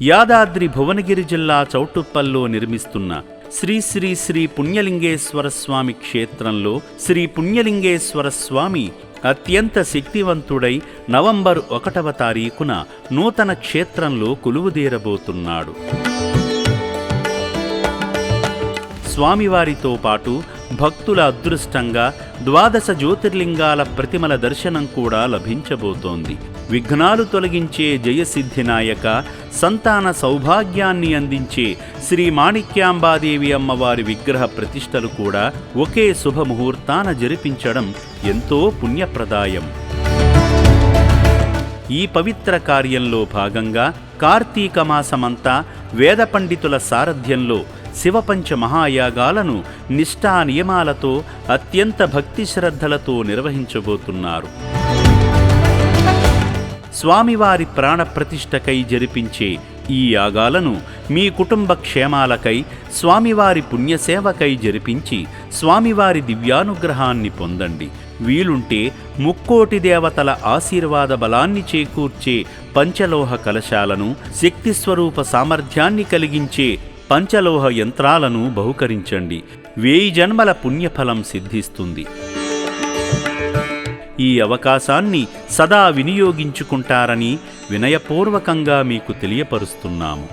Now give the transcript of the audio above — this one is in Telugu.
యాదాద్రి భువనగిరి జిల్లా చౌటుప్పల్లో నిర్మిస్తున్న శ్రీ శ్రీ శ్రీ పుణ్యలింగేశ్వర స్వామి క్షేత్రంలో శ్రీ పుణ్యలింగేశ్వర స్వామి అత్యంత శక్తివంతుడై నవంబర్ ఒకటవ తారీఖున నూతన క్షేత్రంలో కొలువుదీరబోతున్నాడు. స్వామివారితో పాటు భక్తుల అదృష్టంగా ద్వాదశ జ్యోతిర్లింగాల ప్రతిమల దర్శనం కూడా లభించబోతోంది. విఘ్నాలు తొలగించే జయసిద్ధినాయక సంతాన సౌభాగ్యాన్ని అందించే శ్రీ మాణిక్యాంబాదేవి అమ్మవారి విగ్రహ ప్రతిష్టలు కూడా ఒకే శుభముహూర్తాన జరిపించడం ఎంతో పుణ్యప్రదాయం. ఈ పవిత్ర కార్యంలో భాగంగా కార్తీక మాసమంతా వేద పండితుల సారథ్యంలో శివపంచ మహాయాగాలను నిష్ఠా నియమాలతో అత్యంత భక్తి శ్రద్ధలతో నిర్వహించబోతున్నారు. స్వామివారి ప్రాణప్రతిష్ఠకై జరిపించే ఈ యాగాలను మీ కుటుంబ క్షేమాలకై స్వామివారి పుణ్యసేవకై జరిపించి స్వామివారి దివ్యానుగ్రహాన్ని పొందండి. వీలుంటే ముక్కోటి దేవతల ఆశీర్వాద బలాన్ని చేకూర్చే పంచలోహ కలశాలను శక్తి స్వరూప సామర్థ్యాన్ని కలిగించే పంచలోహ యంత్రాలను బహుకరించండి. వేయి జన్మల పుణ్యఫలం సిద్ధిస్తుంది. ఈ అవకాశాన్ని సదా వినియోగించుకుంటారని వినయపూర్వకంగా మీకు తెలియపరుస్తున్నాము.